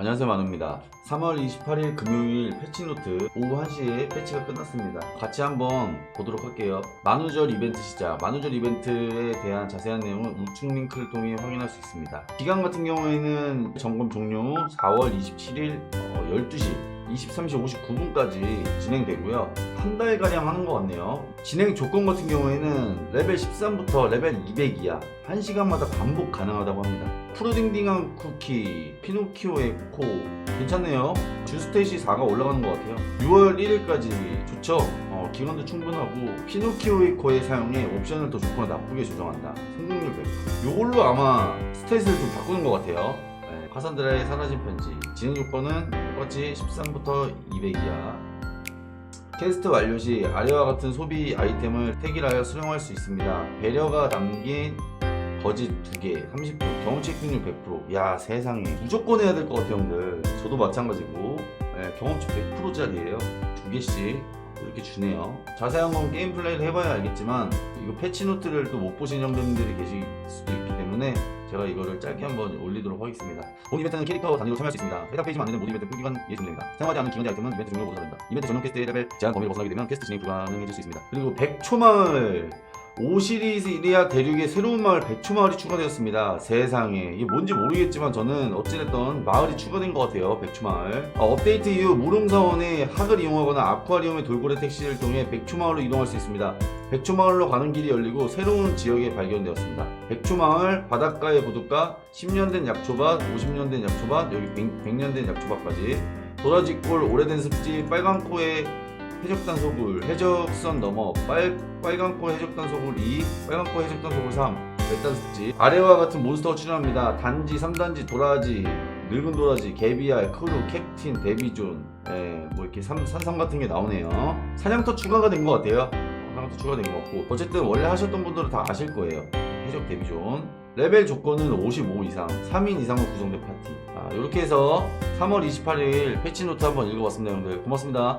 안녕하세요 만우입니다. 3월 28일 금요일 패치노트 오후 1시에 패치가 끝났습니다. 같이 한번 보도록 할게요. 만우절 이벤트 시작. 만우절 이벤트에 대한 자세한 내용은 우측 링크를 통해 확인할 수 있습니다. 기간 같은 경우에는 점검 종료 후 4월 27일 12시 23시 59분까지 진행되고요. 한 달가량 하는 것 같네요. 진행 조건 같은 경우에는 레벨 13부터 레벨 200이야. 1시간마다 반복 가능하다고 합니다. 푸르딩딩한 쿠키, 피노키오의 코. 괜찮네요. 주스테이시 4가 올라가는 것 같아요. 6월 1일까지 좋죠? 어, 기간도 충분하고 피노키오의 코의 사용에 옵션을 더 좋거나 나쁘게 조정한다. 성공률 100%. 이걸로 아마 스탯을 좀 바꾸는 것 같아요. 네, 카산드라의 사라진 편지. 진행 조건은 똑같이 13부터 200이야. 퀘스트 완료 시 아래와 같은 소비 아이템을 택일하여 수령할 수 있습니다. 배려가 담긴 거짓 2개, 30분, 경험치 획득률 100%. 야 세상에 무조건 해야 될 것 같아요, 형들. 저도 마찬가지고 네, 경험치 100%짜리예요. 두 개씩 이렇게 주네요. 자세한 건 게임 플레이를 해봐야 알겠지만 이거 패치 노트를 또 못 보신 형들이 계실 수도 있기 때문에 제가 이거를 짧게 한번 올리도록 하겠습니다. 본 이벤트는 캐릭터 단위로 참여할 수 있습니다. 해당 페이지 만드는 모든 이벤트 풀기간 예정됩니다. 사용하지 않은 기간제 아이템은 이벤트 종료 못합니다. 이벤트 전용 퀘스트의 레벨 제한 범위를 벗어나게 되면 퀘스트 진행 불가능해질 수 있습니다. 그리고 100초 마을 5시리즈리아 대륙에 새로운 마을 100초 마을이 추가되었습니다. 세상에 이게 뭔지 모르겠지만 저는 어찌됐든 마을이 추가된 것 같아요. 100초 마을. 어, 업데이트 이후 무릉사원의 학을 이용하거나 아쿠아리움의 돌고래 택시를 통해 100초 마을로 이동할 수 있습니다. 백초 마을로 가는 길이 열리고 새로운 지역에 발견되었습니다. 백초 마을 바닷가의 보드가 10년 된 약초밭, 50년 된 약초밭, 여기 100, 년된 약초밭까지 도라지골 오래된 습지 빨강코의 해적단 소굴 해적선 넘어 빨, 빨강코 해적단 소굴 2 빨강코 해적단 소굴 3 외딴 습지. 아래와 같은 몬스터가 출연합니다. 단지, 3단지, 도라지 늙은 도라지, 개비알, 크루, 캡틴, 데비존. 예, 뭐 이렇게 삼, 산삼 같은 게 나오네요. 사냥터 추가가 된 것 같아요. 하나도 추가된 것 같고. 어쨌든 원래 하셨던 분들은 다 아실 거예요. 해적 데뷔존. 레벨 조건은 55 이상. 3인 이상으로 구성된 파티. 아, 이렇게 해서 3월 28일 패치노트 한번 읽어봤습니다 여러분들. 고맙습니다